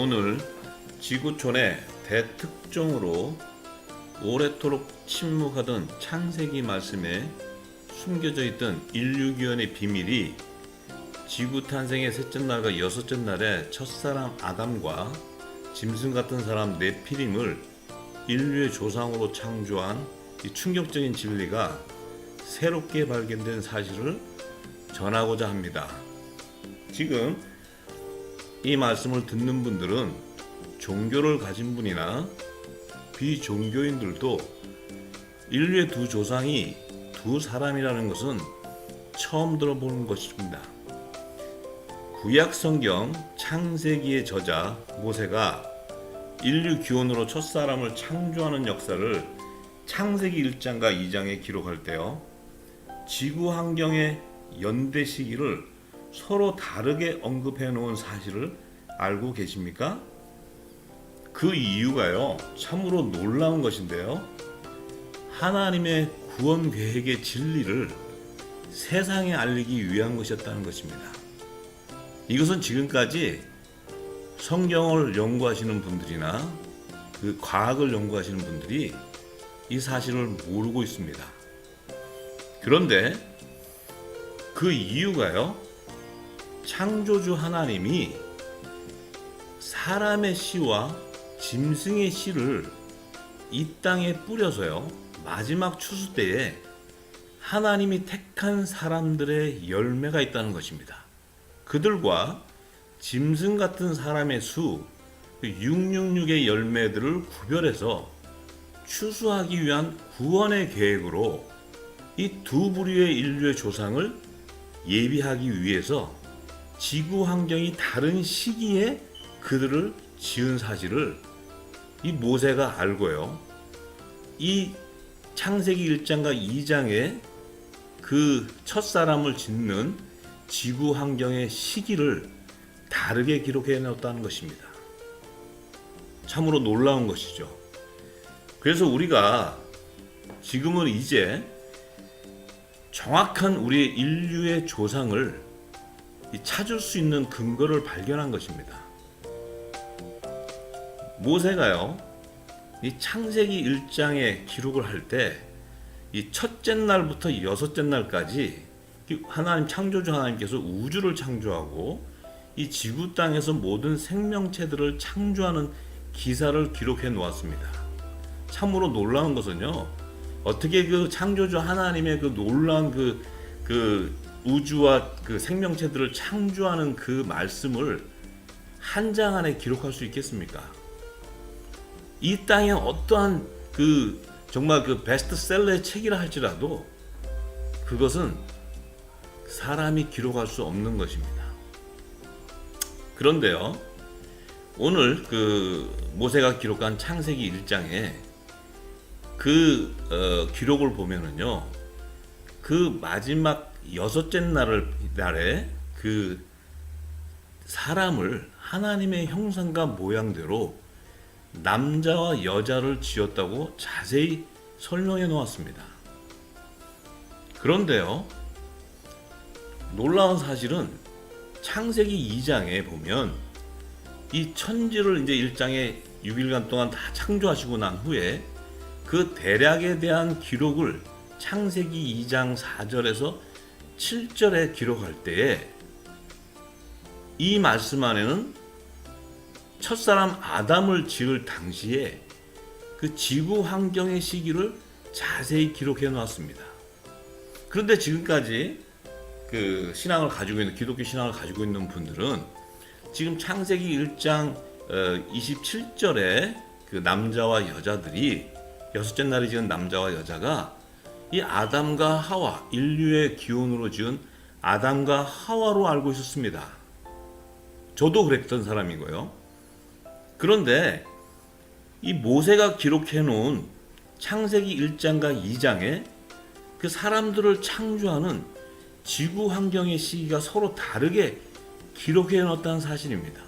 오늘 지구촌의 대특종으로 오래도록 침묵하던 창세기 말씀에 숨겨져 있던 인류기원의 비밀이 지구 탄생의 셋째 날과 여섯째 날에 첫사람 아담과 짐승 같은 사람 네피림을 인류의 조상으로 창조한 이 충격적인 진리가 새롭게 발견된 사실을 전하고자 합니다. 지금 이 말씀을 듣는 분들은 종교를 가진 분이나 비종교인들도 인류의 두 조상이 두 사람이라는 것은 처음 들어보는 것입니다. 구약 성경 창세기의 저자 모세가 인류 기원으로 첫 사람을 창조하는 역사를 창세기 1장과 2장에 기록할 때요. 지구 환경의 연대 시기를 서로 다르게 언급해 놓은 사실을 알고 계십니까? 그 이유가요. 참으로 놀라운 것인데요. 하나님의 구원 계획의 진리를 세상에 알리기 위한 것이었다는 것입니다. 이것은 지금까지 성경을 연구하시는 분들이나 그 과학을 연구하시는 분들이 이 사실을 모르고 있습니다. 그런데 그 이유가요. 창조주 하나님이 사람의 씨와 짐승의 씨를 이 땅에 뿌려서요. 마지막 추수 때에 하나님이 택한 사람들의 열매가 있다는 것입니다. 그들과 짐승 같은 사람의 수, 666의 열매들을 구별해서 추수하기 위한 구원의 계획으로 이 두 부류의 인류의 조상을 예비하기 위해서 지구 환경이 다른 시기에 그들을 지은 사실을 이 모세가 알고요. 이 창세기 1장과 2장에 그 첫 사람을 짓는 지구 환경의 시기를 다르게 기록해 놨다는 것입니다. 참으로 놀라운 것이죠. 그래서 우리가 지금은 이제 정확한 우리의 인류의 조상을 찾을 수 있는 근거를 발견한 것입니다. 모세가요, 이 창세기 1장에 기록을 할 때, 이 첫째 날부터 여섯째 날까지 하나님 창조주 하나님께서 우주를 창조하고 이 지구 땅에서 모든 생명체들을 창조하는 기사를 기록해 놓았습니다. 참으로 놀라운 것은요, 어떻게 그 창조주 하나님의 그 놀라운 그, 그 우주와 그 생명체들을 창조하는 그 말씀을 한 장 안에 기록할 수 있겠습니까? 이 땅에 어떠한 그 정말 그 베스트셀러의 책이라 할지라도 그것은 사람이 기록할 수 없는 것입니다. 그런데요, 오늘 그 모세가 기록한 창세기 1장에 그 어, 기록을 보면은요, 그 마지막 여섯째 날을 날에 그 사람을 하나님의 형상과 모양대로 남자와 여자를 지었다고 자세히 설명해 놓았습니다. 그런데요, 놀라운 사실은 창세기 2장에 보면 이 천지를 이제 1장에 6일간 동안 다 창조하시고 난 후에 그 대략에 대한 기록을 창세기 2장 4절에서 7절에 기록할 때에 이 말씀 안에는 첫사람 아담을 지을 당시에 그 지구 환경의 시기를 자세히 기록해 놓았습니다. 그런데 지금까지 그 신앙을 가지고 있는 기독교 신앙을 가지고 있는 분들은 지금 창세기 1장 27절에 그 남자와 여자들이 여섯째 날에 지은 남자와 여자가 이 아담과 하와 인류의 기원으로 지은 아담과 하와로 알고 있었습니다. 저도 그랬던 사람이고요. 그런데 이 모세가 기록해 놓은 창세기 1장과 2장에 그 사람들을 창조하는 지구 환경의 시기가 서로 다르게 기록해 놓았다는 사실입니다.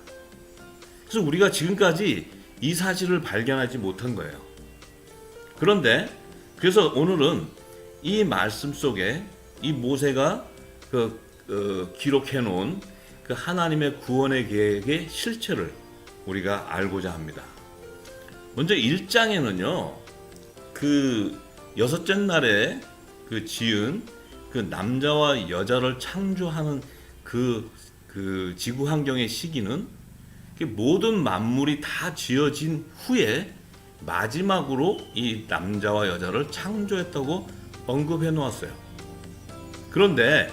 그래서 우리가 지금까지 이 사실을 발견하지 못한 거예요. 그런데 그래서 오늘은 이 말씀 속에 이 모세가 그 어, 기록해 놓은 그 하나님의 구원의 계획의 실체를 우리가 알고자 합니다. 먼저 1장에는요. 그 여섯째 날에 그 지은 그 남자와 여자를 창조하는 그, 그 지구 환경의 시기는 그 모든 만물이 다 지어진 후에 마지막으로 이 남자와 여자를 창조했다고 언급해 놓았어요. 그런데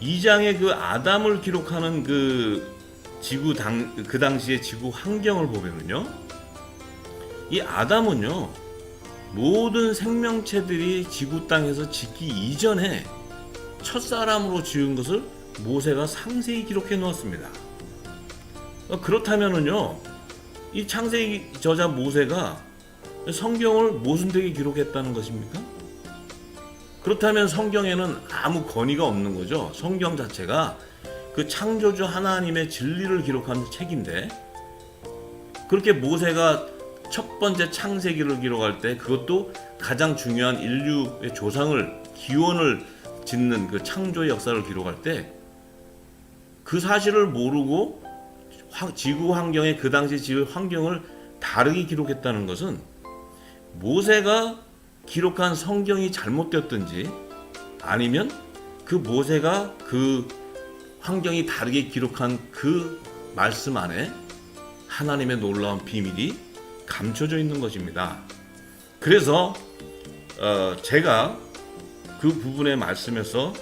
2장의 그 아담을 기록하는 그 지구 당, 그 당시의 지구 환경을 보면은요. 이 아담은요. 모든 생명체들이 지구 땅에서 짓기 이전에 첫 사람으로 지은 것을 모세가 상세히 기록해 놓았습니다. 어, 그렇다면은요. 이 창세기 저자 모세가 성경을 모순되게 기록했다는 것입니까? 그렇다면 성경에는 아무 권위가 없는 거죠. 성경 자체가 그 창조주 하나님의 진리를 기록한 책인데 그렇게 모세가 첫 번째 창세기를 기록할 때 그것도 가장 중요한 인류의 조상을 기원을 짓는 그 창조의 역사를 기록할 때 그 사실을 모르고 황- 지구 환경의 그 당시 지구 환경을 다르게 기록했다는 것은 모세가 기록한 성경이 잘못되었든지 아니면 그 모세가 그 환경이 다르게 기록한 그 말씀 안에 하나님의 놀라운 비밀이 감춰져 있는 것입니다. 그래서 어, 제가 그 부분의 말씀에서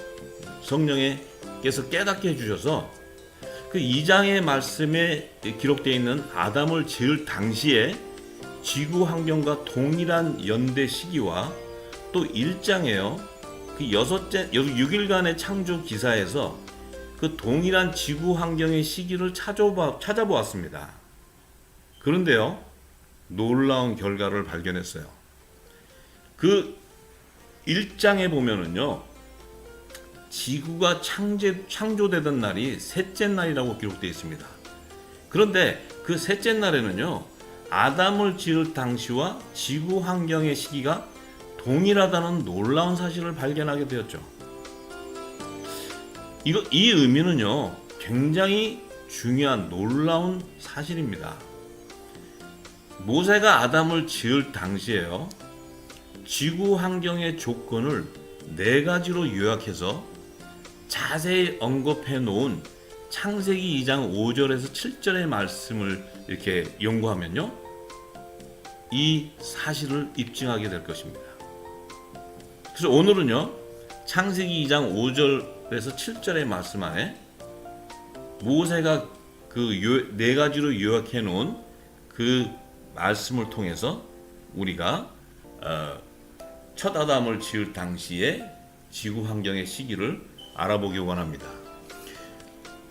성령께서 깨닫게 해주셔서 그 2장의 말씀에 기록되어 있는 아담을 지을 당시에 지구 환경과 동일한 연대 시기와 또 1장에요. 그 여섯째 6일간의 창조 기사에서 그 동일한 지구 환경의 시기를 찾아보, 찾아보았습니다. 그런데요. 놀라운 결과를 발견했어요. 그 1장에 보면은요. 지구가 창제, 창조되던 날이 셋째 날이라고 기록되어 있습니다. 그런데 그 셋째 날에는요. 아담을 지을 당시와 지구 환경의 시기가 동일하다는 놀라운 사실을 발견하게 되었죠. 이거 이 의미는요. 굉장히 중요한 놀라운 사실입니다. 모세가 아담을 지을 당시에요. 지구 환경의 조건을 네 가지로 요약해서 자세히 언급해 놓은 창세기 2장 5절에서 7절의 말씀을 이렇게 연구하면요. 이 사실을 입증하게 될 것입니다. 그래서 오늘은요. 창세기 2장 5절에서 7절의 말씀 안에 모세가 그 네 가지로 요약해 놓은 그 말씀을 통해서 우리가 어, 첫 아담을 지을 당시의 지구 환경의 시기를 알아보기 원합니다.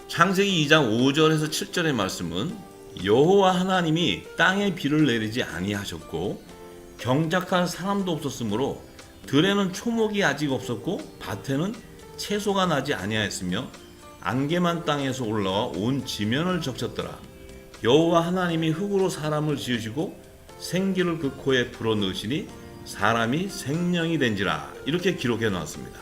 창세기 2장 5절에서 7절의 말씀은 여호와 하나님이 땅에 비를 내리지 아니하셨고 경작할 사람도 없었으므로 들에는 초목이 아직 없었고 밭에는 채소가 나지 아니하였으며 안개만 땅에서 올라와 온 지면을 적셨더라. 여호와 하나님이 흙으로 사람을 지으시고 생기를 그 코에 불어 넣으시니 사람이 생명이 된지라 이렇게 기록해 놨습니다.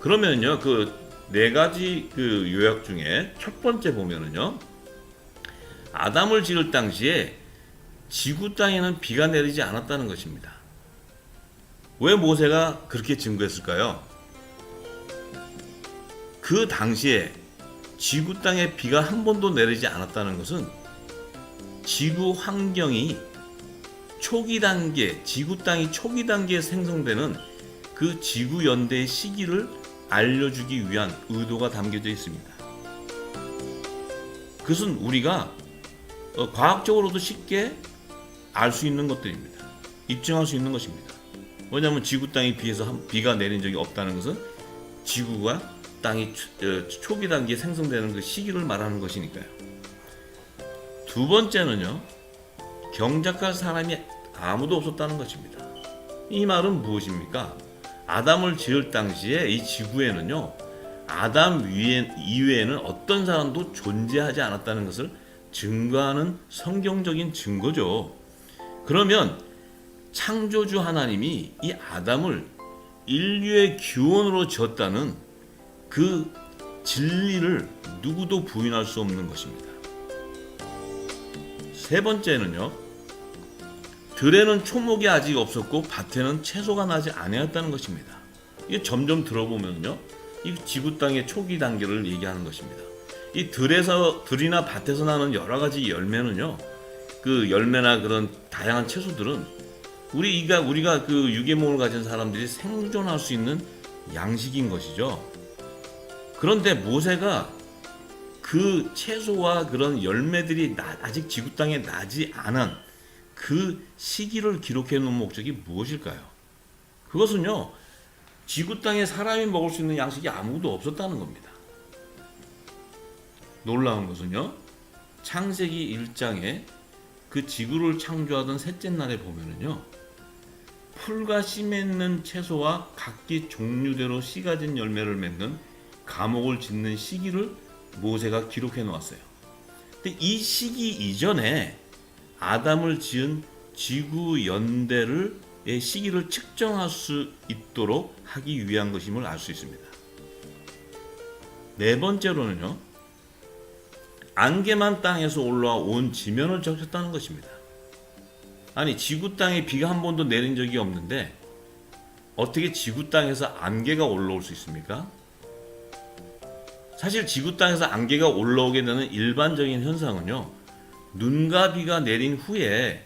그러면요 그 네 가지 그 요약 중에 첫 번째 보면은요 아담을 지을 당시에 지구 땅에는 비가 내리지 않았다는 것입니다. 왜 모세가 그렇게 증거했을까요? 그 당시에 지구 땅에 비가 한 번도 내리지 않았다는 것은 지구 환경이 초기 단계, 지구 땅이 초기 단계에 생성되는 그 지구 연대의 시기를 알려주기 위한 의도가 담겨져 있습니다. 그것은 우리가 어, 과학적으로도 쉽게 알 수 있는 것들입니다. 입증할 수 있는 것입니다. 왜냐하면 지구 땅에 비해서 한- 비가 내린 적이 없다는 것은 지구가 땅이 초- 어, 초기 단계에 생성되는 그 시기를 말하는 것이니까요. 두 번째는요, 경작할 사람이 아무도 없었다는 것입니다. 이 말은 무엇입니까? 아담을 지을 당시에 이 지구에는요, 아담 위에, 이외에는 어떤 사람도 존재하지 않았다는 것을 증거하는 성경적인 증거죠. 그러면 창조주 하나님이 이 아담을 인류의 기원으로 지었다는 그 진리를 누구도 부인할 수 없는 것입니다. 세 번째는요. 들에는 초목이 아직 없었고 밭에는 채소가 나지 아니었다는 것입니다. 이게 점점 들어보면요. 이 지구 땅의 초기 단계를 얘기하는 것입니다. 이 들에서 들이나 밭에서 나는 여러 가지 열매는요. 그 열매나 그런 다양한 채소들은 우리가 우리가 그 유기농을 가진 사람들이 생존할 수 있는 양식인 것이죠. 그런데 모세가 그 채소와 그런 열매들이 나- 아직 지구 땅에 나지 않은 그 시기를 기록해 놓은 목적이 무엇일까요? 그것은요, 지구 땅에 사람이 먹을 수 있는 양식이 아무도 없었다는 겁니다. 놀라운 것은요, 창세기 1장에 그 지구를 창조하던 셋째 날에 보면은요, 풀과 씨 맺는 채소와 각기 종류대로 씨 가진 열매를 맺는 감옥을 짓는 시기를 모세가 기록해 놓았어요. 근데 이 시기 이전에 아담을 지은 지구 연대를 의 시기를 측정할 수 있도록 하기 위한 것임을 알 수 있습니다. 네 번째로는요. 안개만 땅에서 올라와 온 지면을 적셨다는 것입니다. 아니 지구 땅에 비가 한 번도 내린 적이 없는데 어떻게 지구 땅에서 안개가 올라올 수 있습니까? 사실 지구 땅에서 안개가 올라오게 되는 일반적인 현상은요. 눈과 비가 내린 후에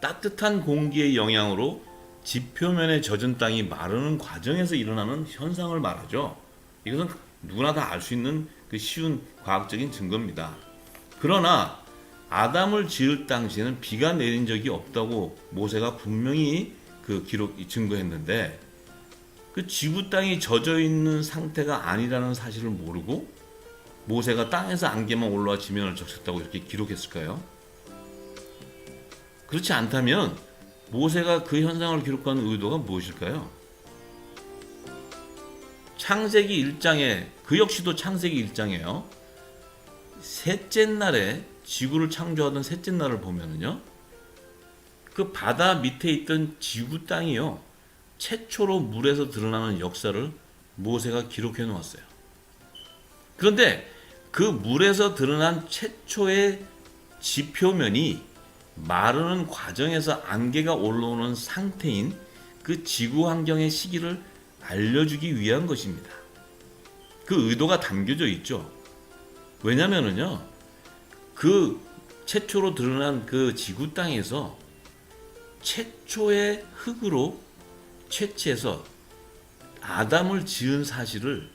따뜻한 공기의 영향으로 지표면에 젖은 땅이 마르는 과정에서 일어나는 현상을 말하죠. 이것은 누구나 다 알 수 있는 그 쉬운 과학적인 증거입니다. 그러나 아담을 지을 당시에는 비가 내린 적이 없다고 모세가 분명히 그 기록 증거했는데 그 지구 땅이 젖어 있는 상태가 아니라는 사실을 모르고 모세가 땅에서 안개만 올라와 지면을 적셨다고 이렇게 기록했을까요? 그렇지 않다면 모세가 그 현상을 기록한 의도가 무엇일까요? 창세기 1장에 그 역시도 창세기 1장에요. 셋째 날에 지구를 창조하던 셋째 날을 보면은요. 그 바다 밑에 있던 지구 땅이요. 최초로 물에서 드러나는 역사를 모세가 기록해 놓았어요. 그런데 그 물에서 드러난 최초의 지표면이 마르는 과정에서 안개가 올라오는 상태인 그 지구 환경의 시기를 알려주기 위한 것입니다. 그 의도가 담겨져 있죠. 왜냐면은요, 그 최초로 드러난 그 지구 땅에서 최초의 흙으로 채취해서 아담을 지은 사실을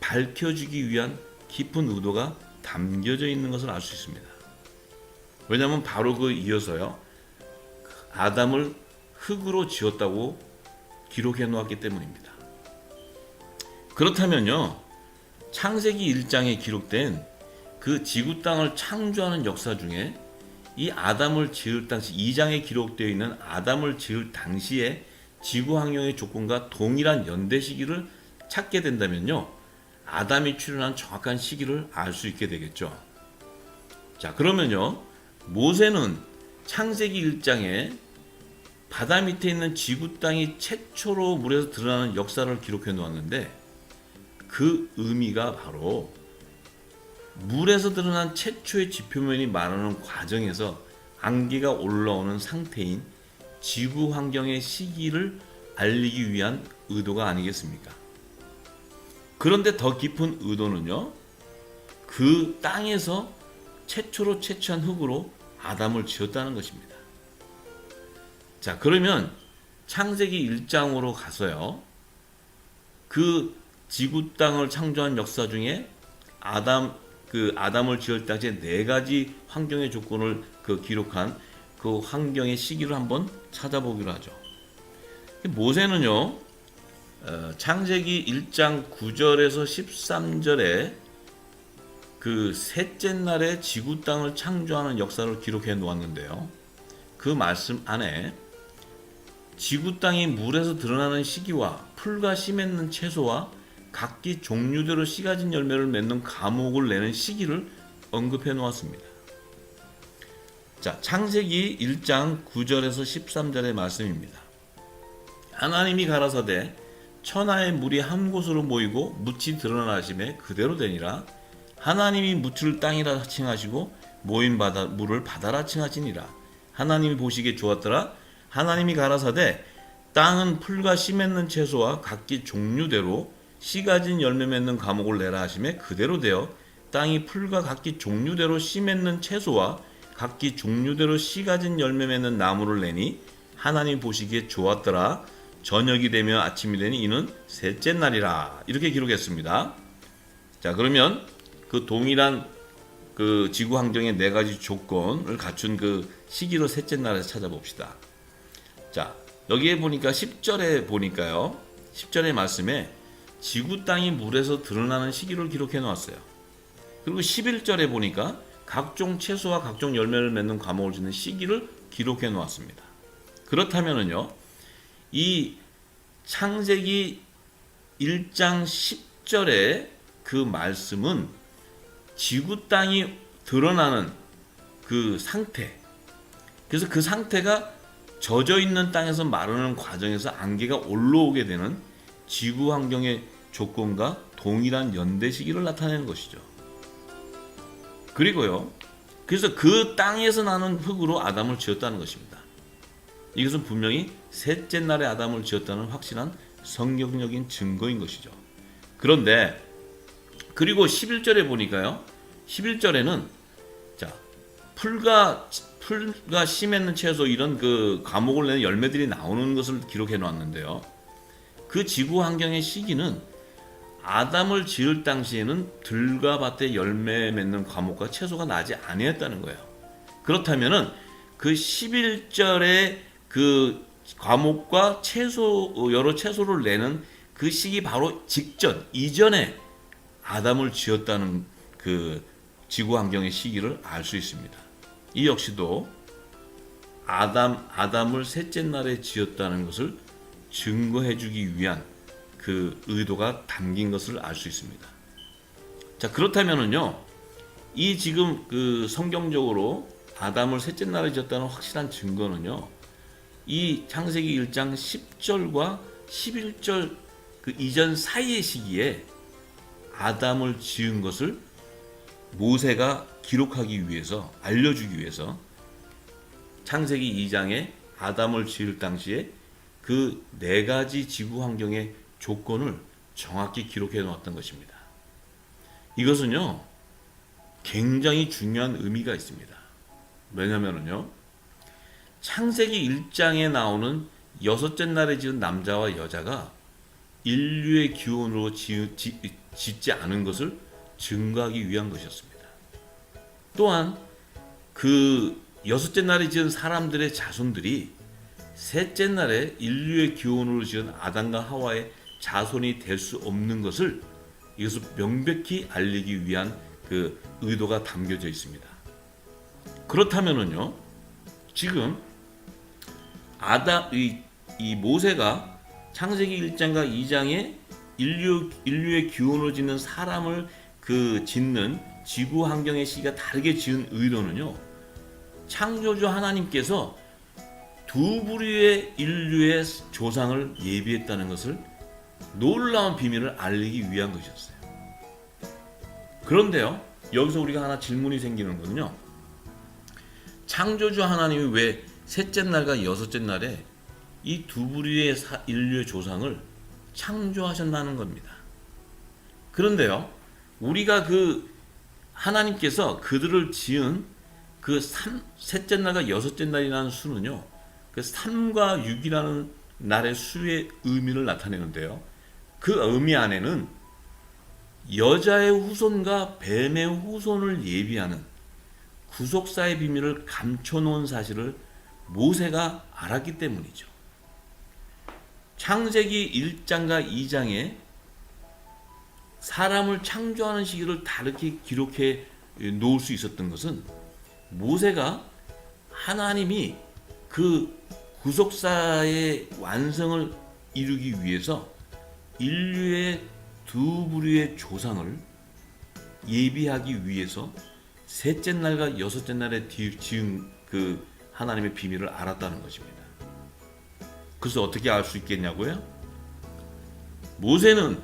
밝혀주기 위한 깊은 의도가 담겨져 있는 것을 알 수 있습니다. 왜냐하면 바로 그 이어서요. 아담을 흙으로 지었다고 기록해 놓았기 때문입니다. 그렇다면요. 창세기 1장에 기록된 그 지구 땅을 창조하는 역사 중에 이 아담을 지을 당시 2장에 기록되어 있는 아담을 지을 당시에 지구 환경의 조건과 동일한 연대 시기를 찾게 된다면요. 아담이 출현한 정확한 시기를 알 수 있게 되겠죠. 자, 그러면요. 모세는 창세기 1장에 바다 밑에 있는 지구 땅이 최초로 물에서 드러나는 역사를 기록해 놓았는데 그 의미가 바로 물에서 드러난 최초의 지표면이 마르는 과정에서 안개가 올라오는 상태인 지구 환경의 시기를 알리기 위한 의도가 아니겠습니까? 그런데 더 깊은 의도는요, 그 땅에서 최초로 채취한 흙으로 아담을 지었다는 것입니다. 자, 그러면 창세기 1장으로 가서요, 그 지구 땅을 창조한 역사 중에 아담, 그 아담을 지을 당시에 네 가지 환경의 조건을 그 기록한 그 환경의 시기를 한번 찾아보기로 하죠. 모세는요, 어, 창세기 1장 9절에서 13절에 그 셋째 날에 지구 땅을 창조하는 역사를 기록해 놓았는데요. 그 말씀 안에 지구 땅이 물에서 드러나는 시기와 풀과 씨 맺는 채소와 각기 종류대로 씨 가진 열매를 맺는 감옥을 내는 시기를 언급해 놓았습니다. 자, 창세기 1장 9절에서 13절의 말씀입니다. 하나님이 가라사대 천하의 물이 한 곳으로 모이고 묻이 드러나심에 그대로 되니라 하나님이 묻을 땅이라 칭하시고 모인 바다 물을 바다라 칭하시니라 하나님이 보시기에 좋았더라 하나님이 가라사대 땅은 풀과 씨 맺는 채소와 각기 종류대로 씨 가 진 열매 맺는 과목을 내라 하심에 그대로 되어 땅이 풀과 각기 종류대로 씨 맺는 채소와 각기 종류대로 씨 가진 열매 맺는 나무를 내니 하나님 보시기에 좋았더라 저녁이 되며 아침이 되니 이는 셋째 날이라 이렇게 기록했습니다. 자 그러면 그 동일한 그 지구 환경의 네 가지 조건을 갖춘 그 시기로 셋째 날에서 찾아봅시다. 자 여기에 보니까 10절에 보니까요. 10절의 말씀에 지구 땅이 물에서 드러나는 시기를 기록해 놓았어요. 그리고 11절에 보니까 각종 채소와 각종 열매를 맺는 과목을 짓는 시기를 기록해 놓았습니다. 그렇다면은요. 이 창세기 1장 10절의 그 말씀은 지구 땅이 드러나는 그 상태. 그래서 그 상태가 젖어 있는 땅에서 마르는 과정에서 안개가 올라오게 되는 지구 환경의 조건과 동일한 연대 시기를 나타내는 것이죠. 그리고요. 그래서 그 땅에서 나는 흙으로 아담을 지었다는 것입니다. 이것은 분명히 셋째 날에 아담을 지었다는 확실한 성경적인 증거인 것이죠. 그런데 그리고 11절에 보니까요. 11절에는 자, 풀과 풀과 씨 맺는 채소 이런 그 과목을 내는 열매들이 나오는 것을 기록해 놓았는데요. 그 지구 환경의 시기는 아담을 지을 당시에는 들과 밭에 열매 맺는 과목과 채소가 나지 아니했다는 거예요. 그렇다면은 그 11절에 그 과목과 채소 여러 채소를 내는 그 시기 바로 직전 이전에 아담을 지었다는 그 지구 환경의 시기를 알 수 있습니다. 이 역시도 아담 아담을 셋째 날에 지었다는 것을 증거해 주기 위한 그 의도가 담긴 것을 알 수 있습니다. 자, 그렇다면은요. 이 지금 그 성경적으로 아담을 셋째 날에 지었다는 확실한 증거는요. 이 창세기 1장 10절과 11절 그 이전 사이의 시기에 아담을 지은 것을 모세가 기록하기 위해서 알려주기 위해서 창세기 2장에 아담을 지을 당시에 그 네 가지 지구 환경의 조건을 정확히 기록해 놓았던 것입니다. 이것은요 굉장히 중요한 의미가 있습니다. 왜냐면은요 창세기 1장에 나오는 여섯째 날에 지은 남자와 여자가 인류의 기원으로 지, 지, 짓지 않은 것을 증거하기 위한 것이었습니다. 또한 그 여섯째 날에 지은 사람들의 자손들이 셋째 날에 인류의 기원으로 지은 아담과 하와의 자손이 될 수 없는 것을 이것을 명백히 알리기 위한 그 의도가 담겨져 있습니다. 그렇다면은요, 지금 아담 이, 이 모세가 창세기 1장과 2장에 인류 인류의 기원을 짓는 사람을 그 짓는 지구 환경의 시기가 다르게 지은 의도는요. 창조주 하나님께서 두 부류의 인류의 조상을 예비했다는 것을 놀라운 비밀을 알리기 위한 것이었어요. 그런데요, 여기서 우리가 하나 질문이 생기는 거는요. 창조주 하나님이 왜 셋째 날과 여섯째 날에 이 두 부류의 인류의 조상을 창조하셨다는 겁니다. 그런데요, 우리가 그 하나님께서 그들을 지은 그 3, 셋째 날과 여섯째 날이라는 수는요, 그 3과 6이라는 날의 수의 의미를 나타내는데요. 그 의미 안에는 여자의 후손과 뱀의 후손을 예비하는 구속사의 비밀을 감춰놓은 사실을 모세가 알았기 때문이죠. 창세기 1장과 2장에 사람을 창조하는 시기를 다르게 기록해 놓을 수 있었던 것은 모세가 하나님이 그 구속사의 완성을 이루기 위해서 인류의 두 부류의 조상을 예비하기 위해서 셋째 날과 여섯째 날에 지은 그 하나님의 비밀을 알았다는 것입니다. 그래서 어떻게 알 수 있겠냐고요? 모세는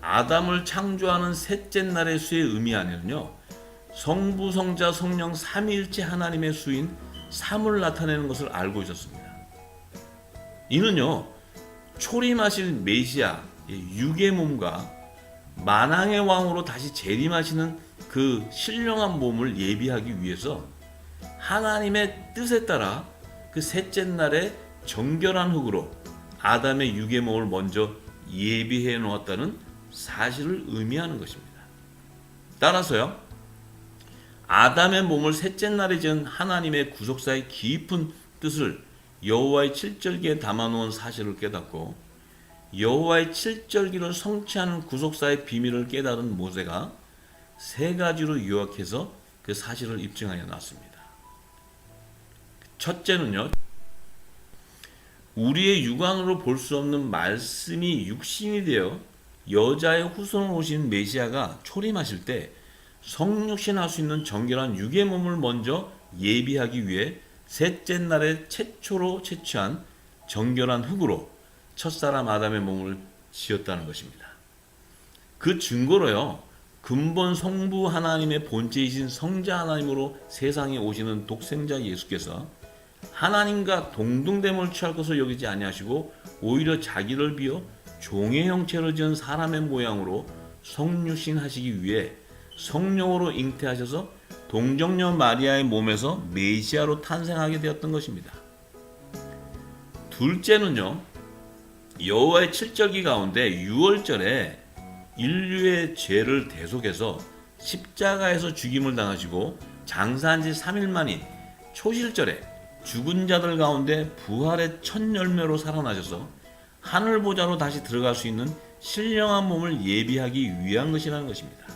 아담을 창조하는 셋째 날의 수의 의미 안에는요. 성부, 성자, 성령 삼위일체 하나님의 수인 삼을 나타내는 것을 알고 있었습니다. 이는요 초림하실 메시아 육의 몸과 만왕의 왕으로 다시 재림하시는 그 신령한 몸을 예비하기 위해서 하나님의 뜻에 따라 그 셋째 날에 정결한 흙으로 아담의 육의 몸을 먼저 예비해 놓았다는 사실을 의미하는 것입니다. 따라서요, 아담의 몸을 셋째 날에 지은 하나님의 구속사의 깊은 뜻을 여호와의 칠절기에 담아 놓은 사실을 깨닫고 여호와의 칠절기를 성취하는 구속사의 비밀을 깨달은 모세가 세 가지로 요약해서 그 사실을 입증하여 놨습니다. 첫째는요. 우리의 육안으로 볼 수 없는 말씀이 육신이 되어 여자의 후손으로 오신 메시아가 초림하실 때 성육신할 수 있는 정결한 육의 몸을 먼저 예비하기 위해 셋째 날에 최초로 채취한 정결한 흙으로 첫사람 아담의 몸을 지었다는 것입니다. 그 증거로요. 근본 성부 하나님의 본체이신 성자 하나님으로 세상에 오시는 독생자 예수께서 하나님과 동등됨을 취할 것을 여기지 아니하시고 오히려 자기를 비어 종의 형체를 지은 사람의 모양으로 성육신 하시기 위해 성령으로 잉태하셔서 동정녀 마리아의 몸에서 메시아로 탄생하게 되었던 것입니다. 둘째는요. 여호와의 칠절기 가운데 6월절에 인류의 죄를 대속해서 십자가에서 죽임을 당하시고 장사한 지 3일 만인 초실절에 죽은 자들 가운데 부활의 첫 열매로 살아나셔서 하늘 보좌로 다시 들어갈 수 있는 신령한 몸을 예비하기 위한 것이라는 것입니다.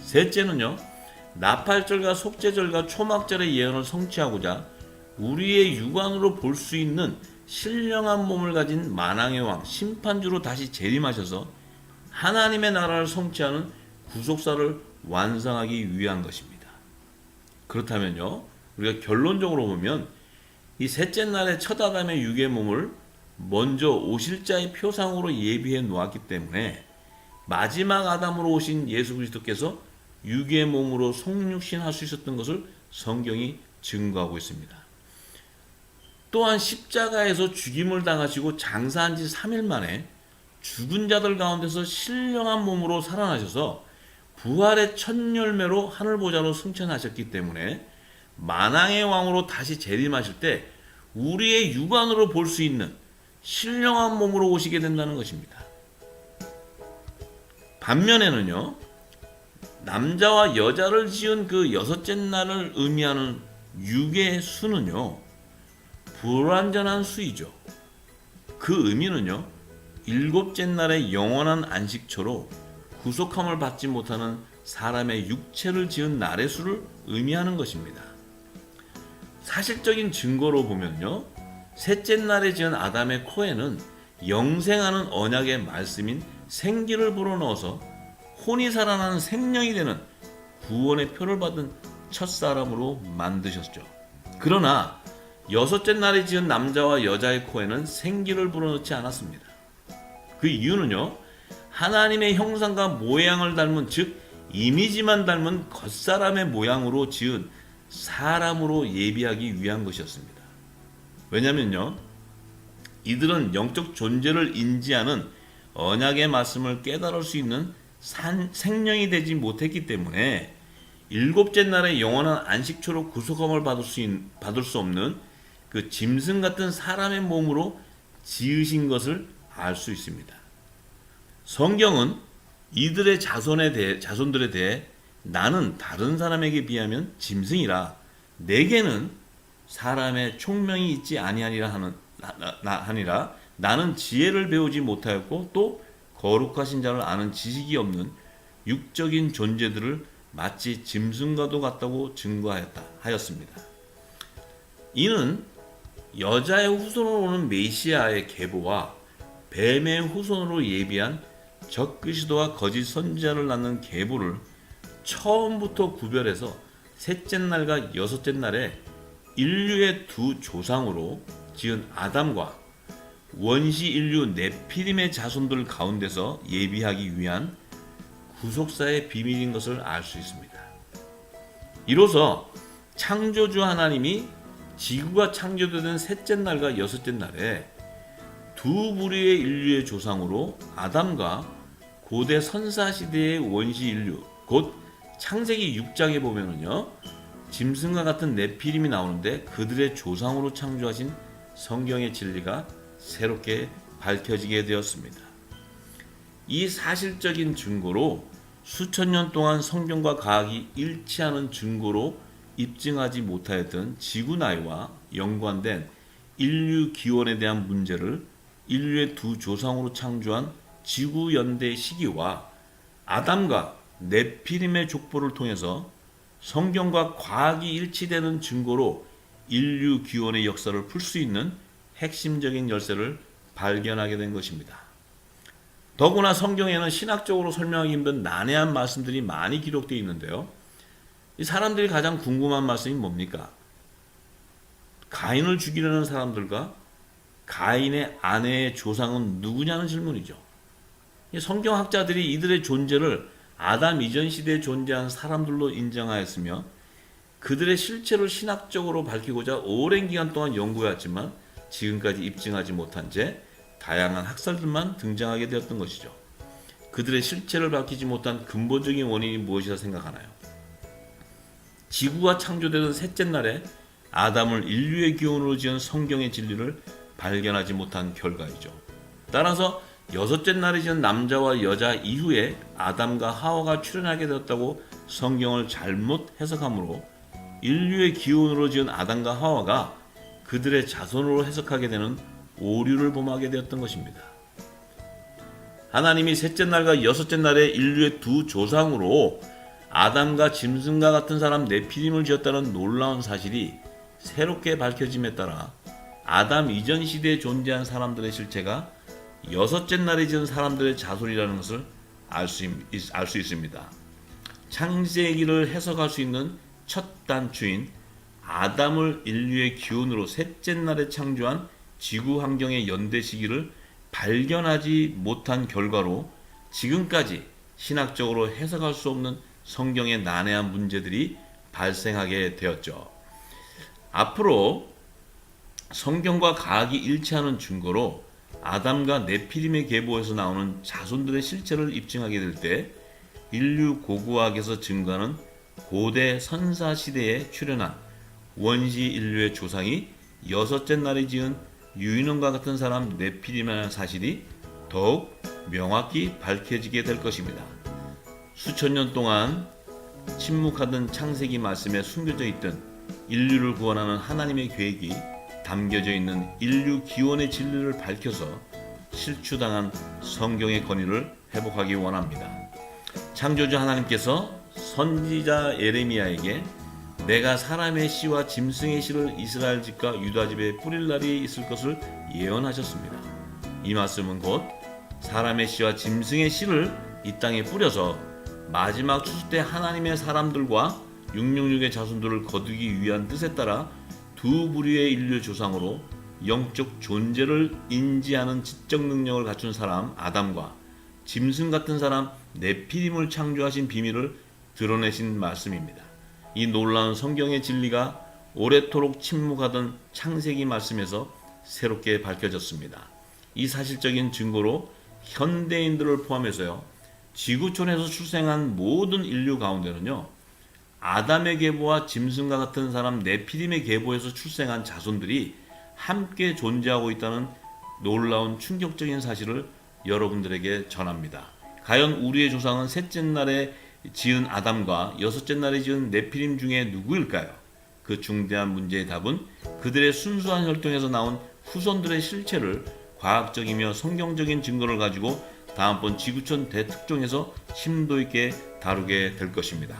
셋째는요. 나팔절과 속죄절과 초막절의 예언을 성취하고자 우리의 육안으로 볼 수 있는 신령한 몸을 가진 만왕의 왕 심판주로 다시 재림하셔서 하나님의 나라를 성취하는 구속사를 완성하기 위한 것입니다. 그렇다면요. 우리가 결론적으로 보면 이 셋째 날의 첫 아담의 육의 몸을 먼저 오실 자의 표상으로 예비해 놓았기 때문에 마지막 아담으로 오신 예수 그리스도께서 육의 몸으로 성육신 할 수 있었던 것을 성경이 증거하고 있습니다. 또한 십자가에서 죽임을 당하시고 장사한 지 3일 만에 죽은 자들 가운데서 신령한 몸으로 살아나셔서 부활의 첫 열매로 하늘 보좌로 승천하셨기 때문에 만왕의 왕으로 다시 재림하실 때 우리의 육안으로 볼 수 있는 신령한 몸으로 오시게 된다는 것입니다. 반면에는요, 남자와 여자를 지은 그 여섯째 날을 의미하는 육의 수는요, 불완전한 수이죠. 그 의미는요, 일곱째 날의 영원한 안식처로 구속함을 받지 못하는 사람의 육체를 지은 날의 수를 의미하는 것입니다. 사실적인 증거로 보면요, 셋째 날에 지은 아담의 코에는 영생하는 언약의 말씀인 생기를 불어넣어서 혼이 살아나는 생명이 되는 구원의 표를 받은 첫 사람으로 만드셨죠. 그러나 여섯째 날에 지은 남자와 여자의 코에는 생기를 불어넣지 않았습니다. 그 이유는요. 하나님의 형상과 모양을 닮은 즉 이미지만 닮은 겉사람의 모양으로 지은 사람으로 예비하기 위한 것이었습니다. 왜냐면요. 이들은 영적 존재를 인지하는 언약의 말씀을 깨달을 수 있는 산, 생명이 되지 못했기 때문에 일곱째 날에 영원한 안식초로 구속함을 받을 수, 있, 받을 수 없는 그 짐승 같은 사람의 몸으로 지으신 것을 알 수 있습니다. 성경은 이들의 자손에 대해, 자손들에 대해 나는 다른 사람에게 비하면 짐승이라 내게는 사람의 총명이 있지 아니하니라 하는 하니라 나는 지혜를 배우지 못하였고 또 거룩하신 자를 아는 지식이 없는 육적인 존재들을 마치 짐승과도 같다고 증거하였다 하였습니다. 이는 여자의 후손으로 오는 메시아의 계보와 뱀의 후손으로 예비한 적그시도와 거짓 선지자를 낳는 계보를 처음부터 구별해서 셋째 날과 여섯째 날에 인류의 두 조상으로 지은 아담과 원시 인류 네피림의 자손들 가운데서 예비하기 위한 구속사의 비밀인 것을 알 수 있습니다. 이로써 창조주 하나님이 지구가 창조되는 셋째 날과 여섯째 날에 두 부류의 인류의 조상으로 아담과 고대 선사 시대의 원시 인류 곧 창세기 6장에 보면은요 짐승과 같은 네피림이 나오는데 그들의 조상으로 창조하신 성경의 진리가 새롭게 밝혀지게 되었습니다. 이 사실적인 증거로 수천 년 동안 성경과 과학이 일치하는 증거로 입증하지 못하였던 지구 나이와 연관된 인류 기원에 대한 문제를 인류의 두 조상으로 창조한 지구 연대 시기와 아담과 네피림의 족보를 통해서 성경과 과학이 일치되는 증거로 인류 기원의 역사를 풀 수 있는 핵심적인 열쇠를 발견하게 된 것입니다. 더구나 성경에는 신학적으로 설명하기 힘든 난해한 말씀들이 많이 기록되어 있는데요. 이 사람들이 가장 궁금한 말씀이 뭡니까? 가인을 죽이려는 사람들과 가인의 아내의 조상은 누구냐는 질문이죠. 이 성경학자들이 이들의 존재를 아담 이전 시대에 존재한 사람들로 인정하였으며 그들의 실체를 신학적으로 밝히고자 오랜 기간 동안 연구해왔지만 지금까지 입증하지 못한 채 다양한 학설들만 등장하게 되었던 것이죠. 그들의 실체를 밝히지 못한 근본적인 원인이 무엇이라 생각하나요? 지구가 창조되던 셋째 날에 아담을 인류의 기원으로 지은 성경의 진리를 발견하지 못한 결과이죠. 따라서 여섯째 날에 지은 남자와 여자 이후에 아담과 하와가 출현하게 되었다고 성경을 잘못 해석하므로 인류의 기원으로 지은 아담과 하와가 그들의 자손으로 해석하게 되는 오류를 범하게 되었던 것입니다. 하나님이 셋째 날과 여섯째 날에 인류의 두 조상으로 아담과 짐승과 같은 사람 네피림을 지었다는 놀라운 사실이 새롭게 밝혀짐에 따라 아담 이전 시대에 존재한 사람들의 실체가 여섯째 날에 지은 사람들의 자손이라는 것을 알 수 있습니다. 창세기를 해석할 수 있는 첫 단추인 아담을 인류의 기원으로 셋째 날에 창조한 지구 환경의 연대 시기를 발견하지 못한 결과로 지금까지 신학적으로 해석할 수 없는 성경의 난해한 문제들이 발생하게 되었죠. 앞으로 성경과 과학이 일치하는 증거로 아담과 네피림의 계보에서 나오는 자손들의 실체를 입증하게 될 때 인류 고고학에서 증거하는 고대 선사 시대에 출현한 원시 인류의 조상이 여섯째 날에 지은 유인원과 같은 사람 네피림이라는 사실이 더욱 명확히 밝혀지게 될 것입니다. 수천 년 동안 침묵하던 창세기 말씀에 숨겨져 있던 인류를 구원하는 하나님의 계획이 담겨져 있는 인류 기원의 진리를 밝혀서 실추당한 성경의 권위를 회복하기 원합니다. 창조주 하나님께서 선지자 예레미야에게 내가 사람의 씨와 짐승의 씨를 이스라엘 집과 유다 집에 뿌릴 날이 있을 것을 예언하셨습니다. 이 말씀은 곧 사람의 씨와 짐승의 씨를 이 땅에 뿌려서 마지막 추수 때 하나님의 사람들과 666의 자손들을 거두기 위한 뜻에 따라 두 부류의 인류 조상으로 영적 존재를 인지하는 지적 능력을 갖춘 사람 아담과 짐승 같은 사람 네피림을 창조하신 비밀을 드러내신 말씀입니다. 이 놀라운 성경의 진리가 오래도록 침묵하던 창세기 말씀에서 새롭게 밝혀졌습니다. 이 사실적인 증거로 현대인들을 포함해서요. 지구촌에서 출생한 모든 인류 가운데는요. 아담의 계보와 짐승과 같은 사람 네피림의 계보에서 출생한 자손들이 함께 존재하고 있다는 놀라운 충격적인 사실을 여러분들에게 전합니다. 과연 우리의 조상은 셋째 날에 지은 아담과 여섯째 날에 지은 네피림 중에 누구일까요? 그 중대한 문제의 답은 그들의 순수한 혈통에서 나온 후손들의 실체를 과학적이며 성경적인 증거를 가지고 다음번 지구촌 대특종에서 심도 있게 다루게 될 것입니다.